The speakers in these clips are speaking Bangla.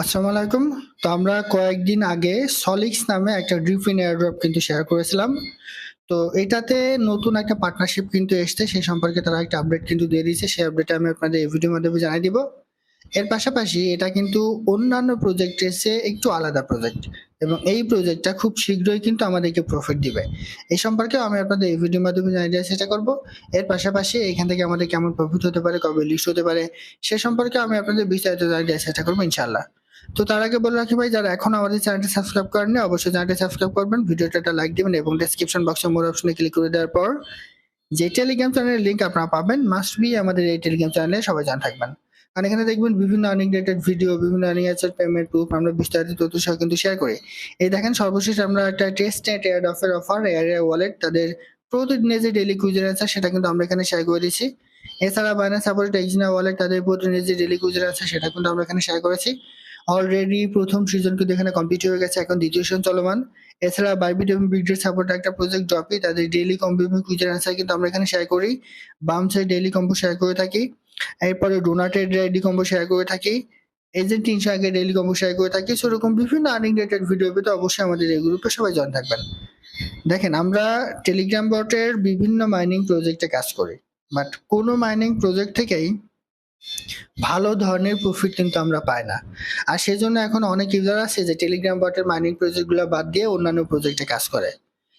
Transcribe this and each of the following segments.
আসসালামু আলাইকুম। তো আমরা কয়েকদিন আগে সলিক্স নামে একটা ড্রিপিন এয়ারড্রপ কিন্তু শেয়ার করেছিলাম। তো এটাতে নতুন একটা পার্টনারশিপ কিন্তু এসছে, সেই সম্পর্কে তারা একটা আপডেট কিন্তু দিয়ে দিয়েছে। সেই আপডেট আমি আপনাদের এই ভিডিওর মাধ্যমে জানাই দিব। এর পাশাপাশি এটা কিন্তু অন্যান্য প্রজেক্টের চেয়ে একটু আলাদা প্রজেক্ট এবং এই প্রজেক্টটা খুব শীঘ্রই কিন্তু আমাদেরকে প্রফিট দিবে। এই সম্পর্কে আমি আপনাদের এই ভিডিওর মাধ্যমে জানিয়ে দেওয়ার চেষ্টা করব। এর পাশাপাশি এখান থেকে আমাদের কেমন প্রফিট হতে পারে, কবে লিস্ট হতে পারে, সে সম্পর্কে আমি আপনাদের বিস্তারিত জানিয়ে দেওয়ার চেষ্টা করব ইনশাল্লাহ তো তার আগে বলে রাখি ভাই, যারা এখন আমাদের চ্যানেলটি সাবস্ক্রাইব করেননি, অবশ্যই চ্যানেলটি সাবস্ক্রাইব করবেন, ভিডিওটা একটা লাইক দিবেন এবং ডেসক্রিপশন বক্সে মোর অপশনে ক্লিক করে দেওয়ার পর যে টেলিগ্রাম চ্যানেলের লিঙ্ক আপনারা পাবেন মাস্ট বি আমাদের এই টেলিগ্রাম চ্যানেলে সবাই জানা থাকবেন। আর এখানে দেখবেন বিভিন্ন আর্নিং রিলেটেড ভিডিও বিভিন্ন আর্নিং অ্যাসেট পেমেন্ট প্রুফ আমরা বিস্তারিত তথ্য সহ কিন্তু শেয়ার করি। এই দেখেন সর্বশেষ আমরা একটা টেস্ট নেট এয়ার অফের অফার এয়ার ওয়ালেট তাদের প্রতিদিনের যে ডেলি কুইজের আছে, সেটা কিন্তু আমরা এখানে শেয়ার করে দিচ্ছি এছাড়া বাইন্যান্স সাপোর্ট এক্সিনা ওয়ালেট তাদের প্রতিদিনের যে ডেলি কুইজের আছে, সেটা কিন্তু আমরা এখানে শেয়ার করেছি। অলরেডি প্রথম সিজন কিন্তু এখানে কমপ্লিট হয়ে গেছে, এখন দ্বিতীয় সিজন চলমান। এছাড়া বাইবিট এবং বিগডেট সাপোর্ট একটা প্রজেক্ট ড্রপি তাদের ডেইলি এবং কুইজের আনসার কিন্তু আমরা এখানে শেয়ার করি। বাম সাইড ডেইলি কম্বো শেয়ার করে থাকি, এরপরে ডোনাটেড ডেইলি কম্বো শেয়ার করে থাকি এজেন্ট তিনশো আগে ডেইলি কম্বো শেয়ার করে থাকি সেরকম বিভিন্ন আর্নিং রিলেটেড ভিডিও পেতে অবশ্যই আমাদের এই গ্রুপে সবাই জয়েন থাকবেন। দেখেন, আমরা টেলিগ্রাম বটের বিভিন্ন মাইনিং প্রজেক্টে কাজ করি বাট কোনো মাইনিং প্রজেক্ট থেকেই ভালো ধরনের প্রফিট কিন্তু আমরা পাই না। আর সেজন্য এখন অনেক ইউজার আছে যে টেলিগ্রাম বটের মাইনিং প্রজেক্টগুলো বাদ দিয়ে অন্যান্য প্রজেক্টে কাজ করে।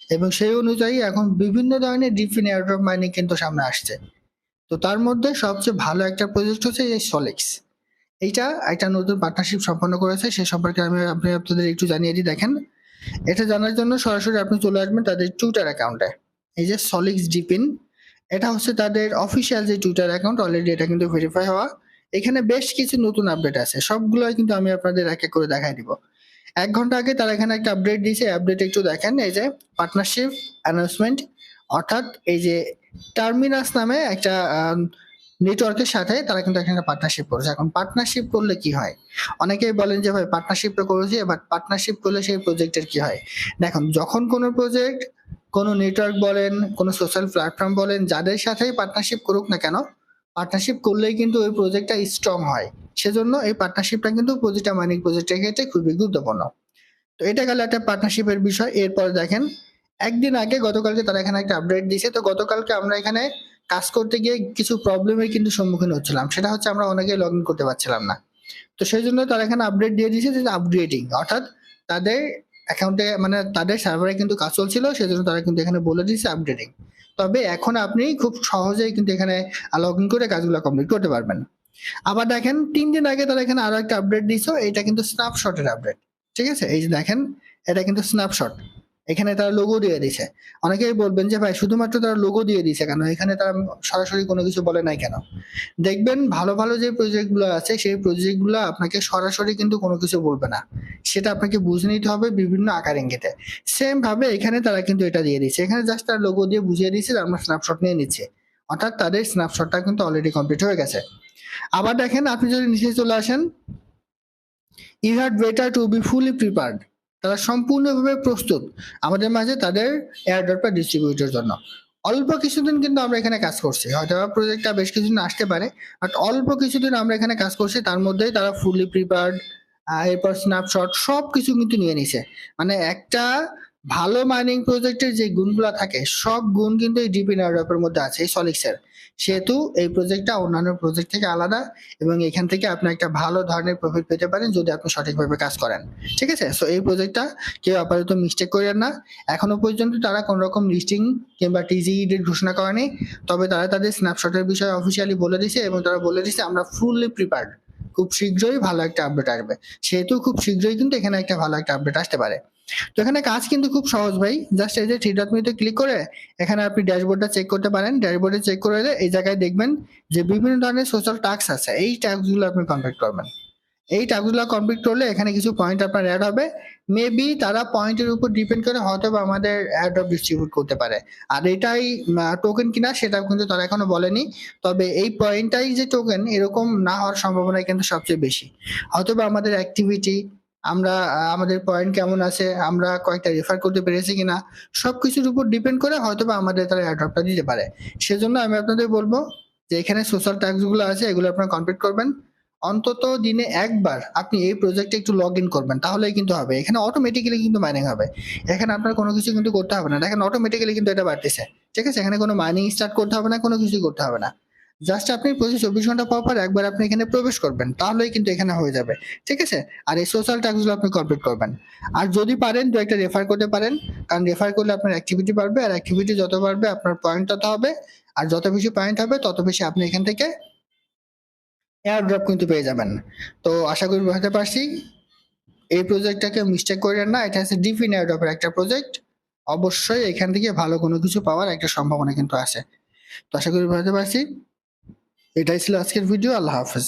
এবং সেই অনুযায়ী এখন বিভিন্ন ধরনের ডিফিন এয়ারড্রপ মাইনিং কিন্তু সামনে আসছে। তো তার মধ্যে সবচেয়ে ভালো একটা প্রজেক্ট হচ্ছে এই সলিক্স এইটা একটা নতুন পার্টনারশিপ সম্পন্ন করেছে, সে সম্পর্কে আমি, আপনি আপনাদের একটু জানিয়ে দিই, দেখেন। এটা জানার জন্য সরাসরি আপনি চলে আসবেন তাদের টুইটার অ্যাকাউন্টে এই যে সলিক্স ডিপিন এটা হচ্ছে তাদের অফিসিয়াল যে টুইটার অ্যাকাউন্ট অলরেডি এটা কিন্তু ভেরিফাই হওয়া। এখানে বেশ কিছু নতুন আপডেট আছে। সবগুলোই কিন্তু আমি আপনাদের এক এক করে দেখাই দিব। এক ঘণ্টা আগে তারা এখানে একটা আপডেট দিয়েছে। আপডেট একটু দেখেন, এই যে পার্টনারশিপ অ্যানাউন্সমেন্ট অর্থাৎ এই যে টার্মিনাস নামে একটা নেটওয়ার্কের সাথে তারা কিন্তু এখানে পার্টনারশিপ করেছে। এখন পার্টনারশিপ করলে কি হয়? অনেকেই বলেন যে, ভাই পার্টনারশিপ তো করেছি এবার পার্টনারশিপ করলে সেই প্রজেক্টের কি হয়? দেখুন, যখন কোনো প্রজেক্ট কোনো নেটওয়ার্ক বলেন, কোনো সোশ্যাল প্ল্যাটফর্ম বলেন, যাদের সাথেই পার্টনারশিপ করুক না কেন পার্টনারশিপ করলেই কিন্তু ওই প্রজেক্টটা স্ট্রং হয়। সেজন্য এই পার্টনারশিপটা কিন্তু প্রতিটা মাইনিং প্রজেক্টের ক্ষেত্রে খুবই গুরুত্বপূর্ণ। তো এটা গেল একটা পার্টনারশিপের বিষয়। এরপর দেখেন, একদিন আগে গতকালকে তারা এখানে একটা আপডেট দিয়েছে। তো গতকালকে আমরা এখানে কাজ করতে গিয়ে কিছু প্রবলেমের কিন্তু সম্মুখীন হচ্ছিলাম। সেটা হচ্ছে আমরা অনেকে লগ ইন করতে পারছিলাম না। তো সেই জন্য তারা এখানে আপডেট দিয়ে দিয়েছে যে আপগ্রেডিং অর্থাৎ তাদের অ্যাকাউন্টে মানে তাদের সার্ভারে কিন্তু কাজ চলছিল, সেজন্য তারা কিন্তু এখানে বলে দিয়েছে আপডেটিং তবে এখন আপনি খুব সহজেই কিন্তু এখানে লগ ইন করে কাজগুলো কমপ্লিট করতে পারবেন। আবার দেখেন, তিন দিন আগে তারা এখানে আরও একটা আপডেট দিয়েছে এটা কিন্তু স্ন্যাপশটের আপডেট ঠিক আছে? এই যে দেখেন, এটা কিন্তু স্ন্যাপশট এখানে তারা লোগো দিয়ে দিছে। অনেকেই বলবেন যে, ভাই, শুধুমাত্র তারা লোগো দিয়ে দিছে কেন? এখানে তারা সরাসরি কোনো কিছু বলে নাই কেন? দেখবেন ভালো ভালো যে প্রজেক্টগুলো আছে, সেই প্রজেক্টগুলো আপনাকে সরাসরি কিন্তু কোনো কিছু বলবে না। সেটা আপনাকে বুঝে নিতে হবে বিভিন্ন আকার ইঙ্গিতে। সেম ভাবে এখানে তারা কিন্তু এটা দিয়ে দিচ্ছে এখানে জাস্ট তার লোগো দিয়ে বুঝিয়ে দিচ্ছে আমরা স্ন্যাপশট নিয়ে নিচ্ছে। অর্থাৎ তাদের স্ন্যাপশটটা কিন্তু অলরেডি কমপ্লিট হয়ে গেছে। আবার দেখেন, আপনি যদি নিচে চলে আসেন you had better to be fully prepared তারা সম্পূর্ণভাবে প্রস্তুত আমাদের মাঝে তাদের এয়ারড্রপটা ডিস্ট্রিবিউটের জন্য। অল্প কিছুদিন কিন্তু আমরা এখানে কাজ করছি। হয়তো প্রজেক্টটা বেশ কিছুদিন আসতে পারে বাট অল্প কিছুদিন আমরা এখানে কাজ করছি, তার মধ্যেই তারা ফুলি প্রিপার্ড এরপর স্ন্যাপশট সব কিছু কিন্তু নিয়ে নিছে। মানে একটা ভালো মাইনিং প্রজেক্টের যে গুণগুলো থাকে, সব গুণ কিন্তু এই ডিপি এয়ারড্রপের মধ্যে আছে, এই সলিক্সের সেহেতু এই প্রজেক্টটা অন্যান্য প্রজেক্ট থেকে আলাদা এবং এখান থেকে আপনি একটা ভালো ধরনের প্রফিট পেতে পারেন যদি আপনি সঠিকভাবে কাজ করেন। ঠিক আছে? সো এই প্রজেক্টটা কেউ আপাতত মিস্টেক করেন না। এখনও পর্যন্ত তারা কোনো রকম লিস্টিং কিংবা টিজি ডেট ঘোষণা করেনি। তবে তারা তাদের স্ন্যাপশটের বিষয়ে অফিসিয়ালি বলে দিছে এবং তারা বলে দিছে, আমরা ফুললি প্রিপার্ড খুব শীঘ্রই ভালো একটা আপডেট আসবে। সেহেতু খুব শীঘ্রই কিন্তু এখানে একটা ভালো একটা আপডেট আসতে পারে। তো এখানে কাজ কিন্তু খুব সহজ ভাই। জাস্ট এই যে থ্রি ডট মিতে ক্লিক করে এখানে আপনি ড্যাশবোর্ডটা চেক করতে পারেন। ড্যাশবোর্ডে চেক করে এই জায়গায় দেখবেন যে বিভিন্ন ধরনের সোশ্যাল টাস্ক আছে। এই টাস্কগুলো আপনি কমপ্লিট করবেন। এই টাস্কগুলো কমপ্লিট করলে এখানে কিছু পয়েন্ট আপনার অ্যাড হবে। মেবি তারা পয়েন্টের উপর ডিপেন্ড করে হয়তো বা আমাদের অ্যাড্রপ ডিস্ট্রিবিউট করতে পারে। আর এটাই টোকেন কিনা সেটাও কিন্তু তারা এখনও বলেনি। তবে এই পয়েন্টটাই যে টোকেন এরকম না হওয়ার সম্ভাবনা কিন্তু সবচেয়ে বেশি। হয়তো বা আমাদের অ্যাক্টিভিটি আমরা আমাদের পয়েন্ট কেমন আছে, আমরা কয়েকটা রেফার করতে পেরেছি কিনা সব কিছুর উপর ডিপেন্ড করে হয়তো বা আমাদের তারা অ্যাড্রপটা দিতে পারে। সেজন্য আমি আপনাদের বলব যে এখানে সোশ্যাল ট্যাক্সগুলো আছে, এগুলো আপনারা কমপ্লিট করবেন। অন্তত দিনে একবার আপনি এই প্রজেক্টে একটু লগ ইন করবেন, তাহলেই কিন্তু হবে। এখানে অটোমেটিক্যালি কিন্তু মাইনিং হবে। এখানে আপনার কোনো কিছু কিন্তু করতে হবে না। দেখেন অটোমেটিক্যালি কিন্তু এটা বাড়তেছে। ঠিক আছে? এখানে কোনো মাইনিং স্টার্ট করতে হবে না, কোনো কিছু করতে হবে না। জাস্ট আপনি প্রতি চব্বিশ ঘণ্টা পর পর একবার আপনি এখানে প্রবেশ করবেন, তাহলেই কিন্তু এখানে হয়ে যাবে, ঠিক আছে? আর এই সোশ্যাল টাস্কগুলো আপনি কমপ্লিট করবেন। আর যদি পারেন, দু একটা রেফার করতে পারেন, কারণ রেফার করলে আপনার অ্যাক্টিভিটি বাড়বে, আর অ্যাক্টিভিটি যত বাড়বে, আপনার পয়েন্ট তত হবে, আর যত বেশি পয়েন্ট হবে, তত বেশি আপনি এখান থেকে এয়ার ড্রপ কিন্তু পেয়ে যাবেন। তো আশা করি বুঝতে পারছি। এই প্রজেক্টটাকে মিস্টেক করেন না, এটা হচ্ছে ডিফিন এয়ার ড্রপের একটা প্রজেক্ট অবশ্যই এখান থেকে ভালো কোনো কিছু পাওয়ার একটা সম্ভাবনা কিন্তু আছে। তো আশা করি বুঝতে পারছি। এটাই ছিল আজকের ভিডিও আল্লাহ হাফেজ।